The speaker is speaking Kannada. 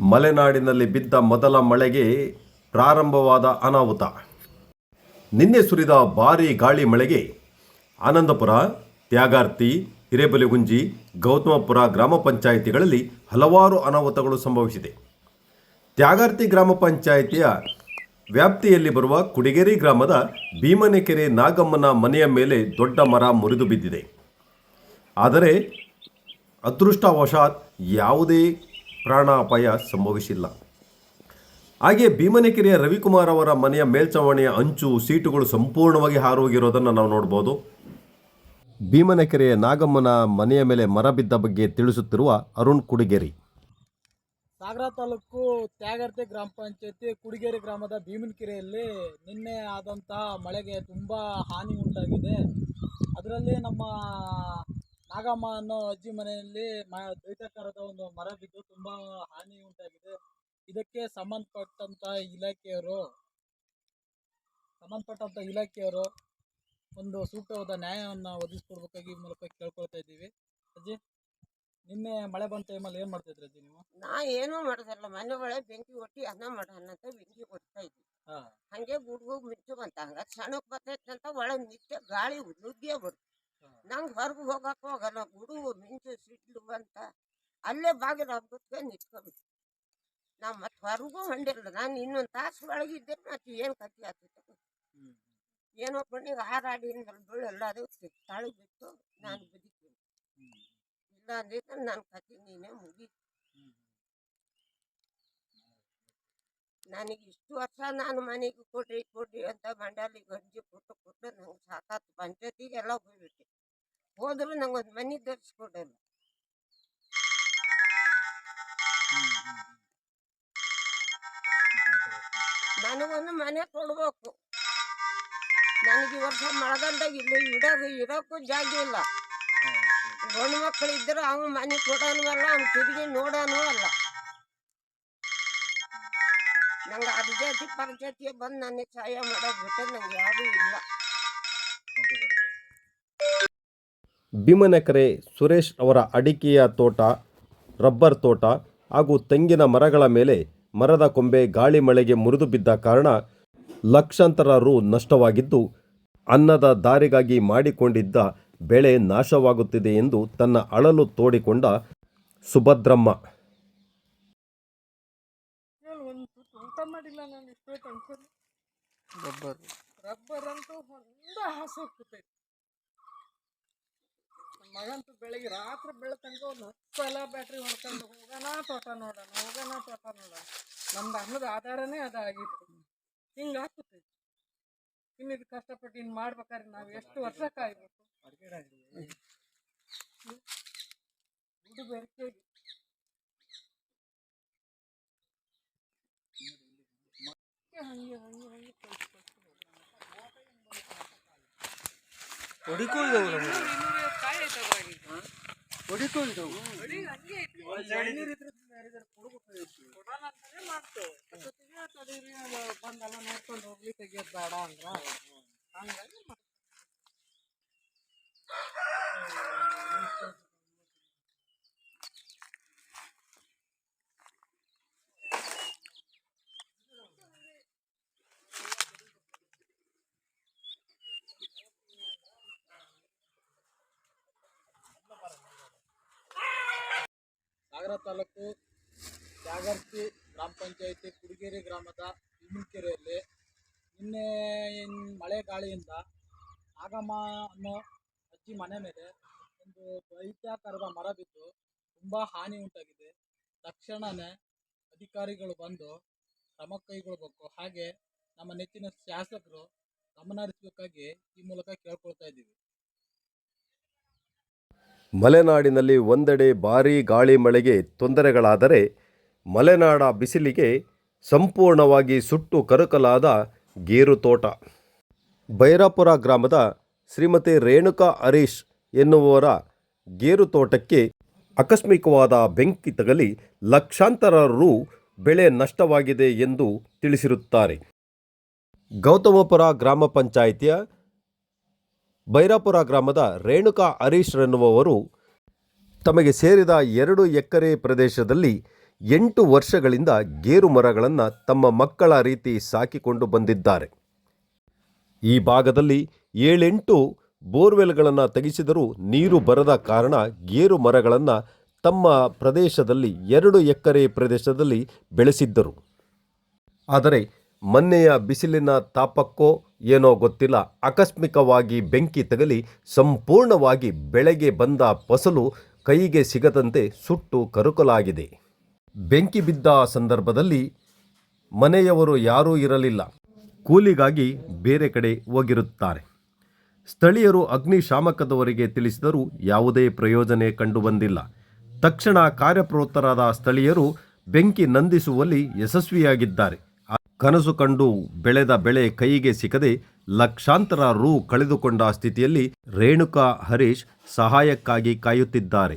ಮಲೆನಾಡಿನಲ್ಲಿ ಬಿದ್ದ ಮೊದಲ ಮಳೆಗೆ ಪ್ರಾರಂಭವಾದ ಅನಾಹುತ. ನಿನ್ನೆ ಸುರಿದ ಭಾರೀ ಗಾಳಿ ಮಳೆಗೆ ಆನಂದಪುರ, ತ್ಯಾಗಾರ್ತಿ, ಹಿರೇಬಲಿಗುಂಜಿ, ಗೌತಮಪುರ ಗ್ರಾಮ ಪಂಚಾಯಿತಿಗಳಲ್ಲಿ ಹಲವಾರು ಅನಾಹುತಗಳು ಸಂಭವಿಸಿದೆ. ತ್ಯಾಗಾರ್ತಿ ಗ್ರಾಮ ಪಂಚಾಯಿತಿಯ ವ್ಯಾಪ್ತಿಯಲ್ಲಿ ಬರುವ ಕುಡಿಗೇರಿ ಗ್ರಾಮದ ಭೀಮನೆಕೆರೆ ನಾಗಮ್ಮನ ಮನೆಯ ಮೇಲೆ ದೊಡ್ಡ ಮರ ಮುರಿದು ಬಿದ್ದಿದೆ. ಆದರೆ ಅದೃಷ್ಟವಶಾತ್ ಯಾವುದೇ ಪ್ರಾಣಾಪಾಯ ಸಂಭವಿಸಿಲ್ಲ. ಹಾಗೆ ಭೀಮನೆಕೆರೆಯ ರವಿಕುಮಾರ್ ಅವರ ಮನೆಯ ಮೇಲ್ಛಾವಣಿಯ ಅಂಚು, ಸೀಟುಗಳು ಸಂಪೂರ್ಣವಾಗಿ ಹಾರೋಗಿರೋದನ್ನು ನಾವು ನೋಡ್ಬೋದು. ಭೀಮನೆಕೆರೆಯ ನಾಗಮ್ಮನ ಮನೆಯ ಮೇಲೆ ಮರ ಬಿದ್ದ ಬಗ್ಗೆ ತಿಳಿಸುತ್ತಿರುವ ಅರುಣ್ ಕುಡಿಗೇರಿ. ಸಾಗರ ತಾಲೂಕು ತ್ಯಾಗರ್ತೆ ಗ್ರಾಮ ಪಂಚಾಯತಿ ಕುಡಿಗೇರಿ ಗ್ರಾಮದ ಭೀಮನಕೆರೆಯಲ್ಲಿ ನಿನ್ನೆ ಆದಂತಹ ಮಳೆಗೆ ತುಂಬ ಹಾನಿ ಉಂಟಾಗಿದೆ. ಅದರಲ್ಲಿ ನಮ್ಮ ನಾಗಮ್ಮ ಅನ್ನೋ ಅಜ್ಜಿ ಮನೆಯಲ್ಲಿ ಮ ದೈತ್ಯಾಕಾರದ ಒಂದು ಮರ ಬಿದ್ದು ತುಂಬಾ ಹಾನಿ ಉಂಟಾಗಿದೆ. ಇದಕ್ಕೆ ಸಂಬಂಧಪಟ್ಟಂತ ಇಲಾಖೆಯವರು ಸಂಬಂಧಪಟ್ಟಂತ ಇಲಾಖೆಯವರು ಒಂದು ಸೂಕ್ತವಾದ ನ್ಯಾಯವನ್ನು ಒದಗಿಸ್ಕೊಡ್ಬೇಕಾಗಿ ಈ ಮೂಲಕ ಕೇಳ್ಕೊಳ್ತಾ ಇದ್ದೀವಿ. ಅಜ್ಜಿ ನಿನ್ನೆ ಮಳೆ ಬಂದ ಟೈಮಲ್ಲಿ ಏನು ಮಾಡ್ತಿದ್ರಿ ಅಜ್ಜಿ ನೀವು? ನಾ ಏನೂ ಮಾಡೋದಿಲ್ಲ ಮನೆ ಒಳಗೆ ಬೆಂಕಿ ಹೊಟ್ಟಿ ಅನ್ನ ಮಾಡೋಣ ಅಂತ ಬೆಂಕಿ ಕೊಡ್ತಾ ಇದ್ವಿ. ಹಾಂ. ಹಂಗೆ ಗುಡ್ಗು ಮಿಂಚು ಬಂತ. ಹಂಗ ಸಣ್ಣಕ್ ಬರ್ತೈತೆ ಅಂತ ಒಳಗೆ ನಿತ್ಯ ಗಾಳಿ ನುಗ್ಗಿಯೇ ಬಿಡ್ತು. ನಂಗೆ ಹೊರಗೆ ಹೋಗಕ್ಕೆ ಹೋಗಲ್ಲ ಗುಡು ಮಿಂಚು ಸಿಡ್ಲು ಬಂತ ಅಲ್ಲೇ ಬಾಗಿಲು ಹಬ್ಬಕ್ಕೆ ನಿಂತ್ಕೊಬಿಟ್ಟು ನಾ ಮತ್ತೆ ಹೊರಗೂ ಹೊಂಡಿಲ್ಲ ನಾನು ಇನ್ನೊಂದು ತಾಸು ಒಳಗಿದ್ದೆ ಮತ್ತೆ ಏನು ಕತ್ತಿ ಆಗ್ತಿತ್ತು. ಏನೋ ಕಣ್ಣಿಗೆ ಹಾರಾಡಿ ಬೀಳೆಲ್ಲ ಅದು ತಾಳಿ ಬಿಟ್ಟು ನಾನು ಬದುಕಿ ಇಲ್ಲ ಅಂದಿದ್ರೆ ನಾನು ಕತ್ತಿ ನೀನೇ ಮುಗಿ. ನನಗೆ ಇಷ್ಟು ವರ್ಷ ನಾನು ಮನೆಗೆ ಕೊಡ್ರಿ ಕೊಡ್ರಿ ಅಂತ ಮಂಡಾಲಿ ಗಂಜಿ ಕೊಟ್ಟು ಕೊಟ್ಟು ನಂಗೆ ಸಾಕಾತು. ಪಂಚಾಯತಿಗೆಲ್ಲ ಹೋಗ್ಬಿಟ್ಟೆ ಹೋದ್ರು ನಂಗೆ ಒಂದು ಮನೆ ತೋರಿಸ್ಕೊಡೋರು ನನಗೊಂದು ಮನೆ ಕೊಡ್ಬೇಕು. ನನಗೆ ಈ ವರ್ಷ ಮಳೆಗಾಲದಾಗ ಇಲ್ಲಿ ಇಡೋದು ಇರೋಕ್ಕೂ ಜಾಗ ಇಲ್ಲ. ಗಂಡು ಮಕ್ಕಳು ಇದ್ರೆ ಅವನು ಮನೆ ಕೊಡೋನು ಅಲ್ಲ ಅವ್ನು ತಿರುಗಿ ನೋಡೋನು ಅಲ್ಲ. ನಂಗೆ ಅದು ಜಾತಿ ಪರಜಾತಿಗೆ ಬಂದು ನನಗೆ ಸಹಾಯ ಮಾಡೋದು ಬಿಟ್ಟರೆ ನಂಗೆ ಯಾರೂ ಇಲ್ಲ. ಭೀಮನೆಕೆರೆ ಸುರೇಶ್ ಅವರ ಅಡಿಕೆಯ ತೋಟ ರಬ್ಬರ್ ತೋಟ ಹಾಗೂ ತೆಂಗಿನ ಮರಗಳ ಮೇಲೆ ಮರದ ಕೊಂಬೆ ಗಾಳಿ ಮಳೆಗೆ ಮುರಿದು ಬಿದ್ದ ಕಾರಣ ಲಕ್ಷಾಂತರ ರು ನಷ್ಟವಾಗಿದ್ದು ಅನ್ನದ ದಾರಿಗಾಗಿ ಮಾಡಿಕೊಂಡಿದ್ದ ಬೆಳೆ ನಾಶವಾಗುತ್ತಿದೆ ಎಂದು ತನ್ನ ಅಳಲು ತೋಡಿಕೊಂಡ ಸುಭದ್ರಮ್ಮ. ರಬ್ಬರ್. ರಬ್ಬರ್ ಅಂತೂ ಹೊಂದ ಹಾಸು ಹೋಗ್ತೈತಿ ನನ್ನ ಮಗಂತೂ ಬೆಳಿಗ್ಗೆ ರಾತ್ರಿ ಬೆಳೆ ತನಕ ಒಂದು ಹತ್ತು ಸಲ ಬ್ಯಾಟ್ರಿ ಹೊಡ್ಕೊಂಡು ಹೋಗೋಣ ತೋಟ ನೋಡೋಣ ಹೋಗೋಣ ತೋಟ ನೋಡೋಣ. ನಮ್ದು ಅನ್ನದ ಆಧಾರನೇ ಅದಾಗಿತ್ತು ಹಿಂಗೆ ಆಗ್ತೈತಿ ಇನ್ನು ಇದು ಕಷ್ಟಪಟ್ಟು ಇನ್ನು ಮಾಡ್ಬೇಕಾದ್ರೆ ನಾವು ಎಷ್ಟು ವರ್ಷ ಕಾಯ್ಬೇಕು ದುಡ್ಡು ಬೆರಕೆ ಹಂಗೆ ತಡೀರಿ ಅದು ಬಂದೆಲ್ಲ ನೋಡ್ಕೊಂಡು ಹೋಗ್ಲಿ ತೆಗಿಯೋದು ಬೇಡ ಅಂದ್ರ ಹಂಗಾಗಿ ಸಾಗರ ತಾಲೂಕು ಜಾಗರ್ತಿ ಗ್ರಾಮ ಪಂಚಾಯಿತಿ ಕುಡಿಗೇರಿ ಗ್ರಾಮದ ಇಮ್ಮಿಕೆರೆಯಲ್ಲಿ ನಿನ್ನೆ ಮಳೆ ಗಾಳಿಯಿಂದ ನಾಗಮ್ಮ ಅನ್ನೋ ಅಜ್ಜಿ ಮನೆ ಮೇಲೆ ಒಂದು ದೈತ್ಯಾಕಾರದ ಮರ ಬಿದ್ದು ತುಂಬ ಹಾನಿ ಉಂಟಾಗಿದೆ. ತಕ್ಷಣವೇ ಅಧಿಕಾರಿಗಳು ಬಂದು ಕ್ರಮ ಕೈಗೊಳ್ಬೇಕು. ಹಾಗೆ ನಮ್ಮ ನೆಚ್ಚಿನ ಶಾಸಕರು ಗಮನ ಹರಿಸಬೇಕಾಗಿ ಈ ಮೂಲಕ ಕೇಳ್ಕೊಳ್ತಾ ಇದ್ದೀವಿ. ಮಲೆನಾಡಿನಲ್ಲಿ ಒಂದೆಡೆ ಭಾರೀ ಗಾಳಿ ಮಳೆಗೆ ತೊಂದರೆಗಳಾದರೆ ಮಲೆನಾಡ ಬಿಸಿಲಿಗೆ ಸಂಪೂರ್ಣವಾಗಿ ಸುಟ್ಟು ಕರಕಲಾದ ಗೇರು ತೋಟ. ಬೈರಾಪುರ ಗ್ರಾಮದ ಶ್ರೀಮತಿ ರೇಣುಕಾ ಹರೀಶ್ ಎನ್ನುವವರ ಗೇರು ತೋಟಕ್ಕೆ ಆಕಸ್ಮಿಕವಾದ ಬೆಂಕಿ ತಗಲಿ ಲಕ್ಷಾಂತರ ರು ಬೆಳೆ ನಷ್ಟವಾಗಿದೆ ಎಂದು ತಿಳಿಸಿರುತ್ತಾರೆ. ಗೌತಮಪುರ ಗ್ರಾಮ ಪಂಚಾಯಿತಿಯ ಬೈರಾಪುರ ಗ್ರಾಮದ ರೇಣುಕಾ ಹರೀಶ್ ಎನ್ನುವವರು ತಮಗೆ ಸೇರಿದ ಎರಡು ಎಕರೆ ಪ್ರದೇಶದಲ್ಲಿ ಎಂಟು ವರ್ಷಗಳಿಂದ ಗೇರು ಮರಗಳನ್ನು ತಮ್ಮ ಮಕ್ಕಳ ರೀತಿ ಸಾಕಿಕೊಂಡು ಬಂದಿದ್ದಾರೆ. ಈ ಭಾಗದಲ್ಲಿ ಏಳೆಂಟು ಬೋರ್ವೆಲ್ಗಳನ್ನು ತೆಗೆಸಿದರೂ ನೀರು ಬರದ ಕಾರಣ ಗೇರು ಮರಗಳನ್ನು ತಮ್ಮ ಪ್ರದೇಶದಲ್ಲಿ ಎರಡು ಎಕರೆ ಪ್ರದೇಶದಲ್ಲಿ ಬೆಳೆಸಿದ್ದರು. ಆದರೆ ಮೊನ್ನೆಯ ಬಿಸಿಲಿನ ತಾಪಕ್ಕೋ ಏನೋ ಗೊತ್ತಿಲ್ಲ. ಆಕಸ್ಮಿಕವಾಗಿ ಬೆಂಕಿ ತಗಲಿ ಸಂಪೂರ್ಣವಾಗಿ ಬೆಳೆಗೆ ಬಂದ ಫಸಲು ಕೈಗೆ ಸಿಗದಂತೆ ಸುಟ್ಟು ಕರುಕಲಾಗಿದೆ. ಬೆಂಕಿ ಬಿದ್ದ ಸಂದರ್ಭದಲ್ಲಿ ಮನೆಯವರು ಯಾರೂ ಇರಲಿಲ್ಲ. ಕೂಲಿಗಾಗಿ ಬೇರೆ ಕಡೆ ಹೋಗಿರುತ್ತಾರೆ. ಸ್ಥಳೀಯರು ಅಗ್ನಿಶಾಮಕದವರಿಗೆ ತಿಳಿಸಿದರೂ ಯಾವುದೇ ಪ್ರಯೋಜನ ಕಂಡುಬಂದಿಲ್ಲ. ತಕ್ಷಣ ಕಾರ್ಯಪ್ರವೃತ್ತರಾದ ಸ್ಥಳೀಯರು ಬೆಂಕಿ ನಂದಿಸುವಲ್ಲಿ ಯಶಸ್ವಿಯಾಗಿದ್ದಾರೆ. ಕನಸು ಕಂಡು ಬೆಳೆದ ಬೆಳೆ ಕೈಗೆ ಸಿಗದೆ ಲಕ್ಷಾಂತರ ರೂ ಕಳೆದುಕೊಂಡ ಸ್ಥಿತಿಯಲ್ಲಿ ರೇಣುಕಾ ಹರೀಶ್ ಸಹಾಯಕ್ಕಾಗಿ ಕಾಯುತ್ತಿದ್ದಾರೆ.